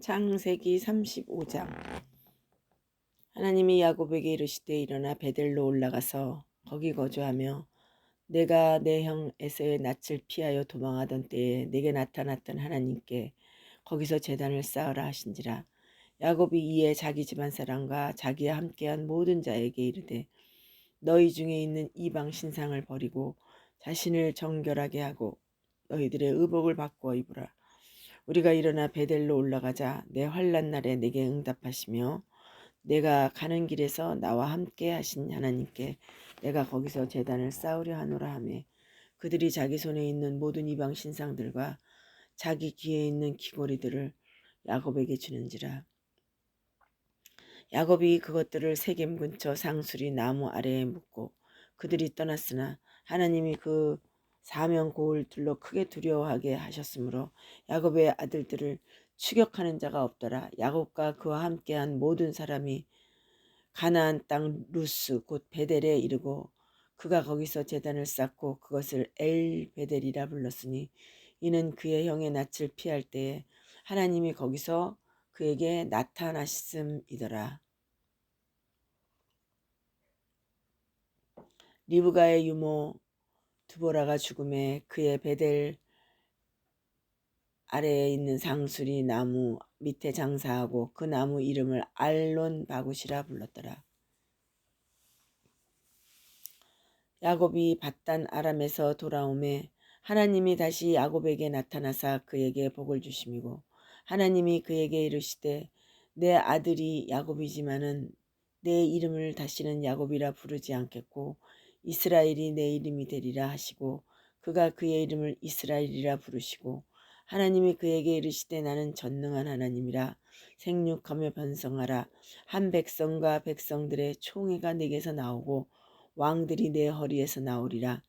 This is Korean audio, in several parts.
창세기 35장. 하나님이 야곱에게 이르시되 일어나 베델로 올라가서 거기 거주하며 내가 내 형 에서의 낯을 피하여 도망하던 때에 내게 나타났던 하나님께 거기서 제단을 쌓으라 하신지라. 야곱이 이에 자기 집안 사람과 자기와 함께한 모든 자에게 이르되 너희 중에 있는 이방 신상을 버리고 자신을 정결하게 하고 너희들의 의복을 바꾸어 입으라 우리가 일어나 베델로 올라가자. 내 환란 날에 내게 응답하시며 내가 가는 길에서 나와 함께 하신 하나님께 내가 거기서 재단을 쌓으려 하노라 하매 그들이 자기 손에 있는 모든 이방 신상들과 자기 귀에 있는 귀고리들을 야곱에게 주는지라. 야곱이 그것들을 세겜 근처 상수리 나무 아래에 묻고 그들이 떠났으나 하나님이 그 사명 고을 둘러 크게 두려워하게 하셨으므로 야곱의 아들들을 추격하는 자가 없더라. 야곱과 그와 함께한 모든 사람이 가나안 땅 루스 곧 베델에 이르고 그가 거기서 제단을 쌓고 그것을 엘 베델이라 불렀으니 이는 그의 형의 낯을 피할 때에 하나님이 거기서 그에게 나타나심이더라. 리브가의 유모 두보라가 죽음에 그의 베델 아래에 있는 상수리 나무 밑에 장사하고 그 나무 이름을 알론 바굿이라 불렀더라. 야곱이 바단 아람에서 돌아오매 하나님이 다시 야곱에게 나타나사 그에게 복을 주심이고 하나님이 그에게 이르시되 내 아들이 야곱이지만은 내 이름을 다시는 야곱이라 부르지 않겠고 이스라엘이 내 이름이 되리라 하시고 그가 그의 이름을 이스라엘이라 부르시고 하나님이 그에게 이르시되 나는 전능한 하나님이라 생육하며 변성하라. 한 백성과 백성들의 총회가 내게서 나오고 왕들이 내 허리에서 나오리라.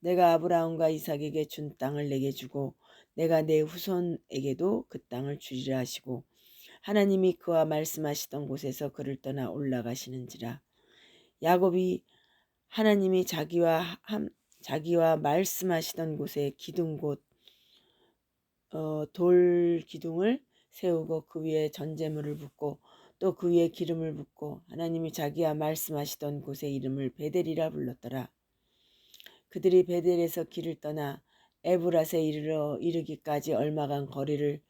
내가 아브라함과 이삭에게 준 땅을 내게 주고 내가 내 후손에게도 그 땅을 주리라 하시고 하나님이 그와 말씀하시던 곳에서 그를 떠나 올라가시는지라. 야곱이 하나님이 자기와 함, 자기와 말씀하시던 곳에 기둥 곧 어, 돌 기둥을 세우고 그 위에 전제물을 붓고 또 그 위에 기름을 붓고 하나님이 자기와 말씀하시던 곳의 이름을 베델이라 불렀더라. 그들이 베델에서 길을 떠나 에브랏에 이르러 이르기까지 얼마간 거리를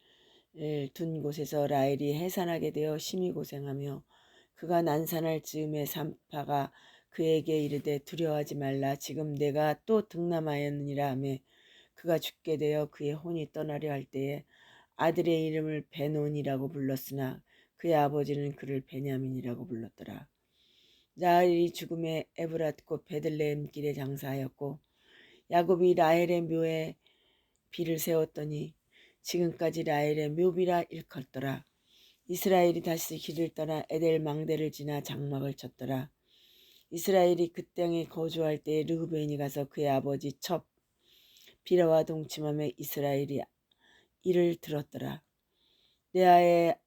둔 곳에서 라헬이 해산하게 되어 심히 고생하며 그가 난산할 즈음에 산파가 그에게 이르되 두려워하지 말라 지금 내가 또 등남하였느니라 하며 그가 죽게 되어 그의 혼이 떠나려 할 때에 아들의 이름을 베논이라고 불렀으나 그의 아버지는 그를 베냐민이라고 불렀더라. 라헬이 죽음에 곧 베들레헴 길에 장사하였고 야곱이 라헬의 묘에 비를 세웠더니 지금까지 라헬의 묘비라 일컫더라. 이스라엘이 다시 길을 떠나 에델 망대를 지나 장막을 쳤더라. 이스라엘이 그 땅에 거주할 때 르후벤이 가서 그의 아버지 첩 비라와 동침함에 이스라엘이 이를 들었더라. 레아의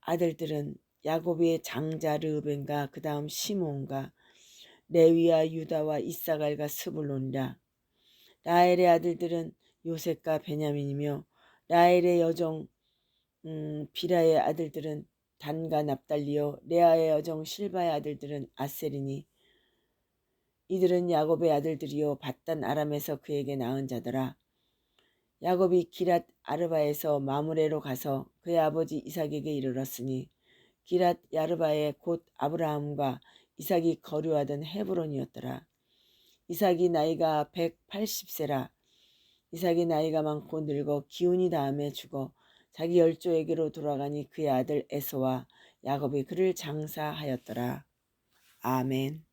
아들들은 야곱의 장자 르벤과 그 다음 시몬과 레위와 유다와 이사갈과 스불론이라. 라헬의 아들들은 요셉과 베냐민이며 라헬의 여종 음, 비라의 아들들은 단과 납달리요 레아의 여정 실바의 아들들은 아셀이니 이들은 야곱의 아들들이요 바단 아람에서 그에게 낳은 자더라. 야곱이 기랏 아르바에서 마무레로 가서 그의 아버지 이삭에게 이르렀으니 기랏 야르바에 곧 아브라함과 이삭이 거류하던 헤브론이었더라. 이삭이 나이가 180세라. 이삭이 나이가 많고 늙어 기운이 다음에 죽어 자기 열조에게로 돌아가니 그의 아들 에서와 야곱이 그를 장사하였더라. 아멘.